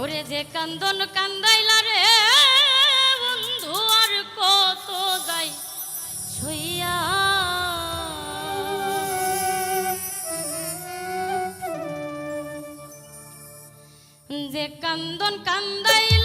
ওরে যে কান্দন কান্দাইলা রে বন্ধু আর কত যাই সইয়া যে কান্দন কান্দাইলা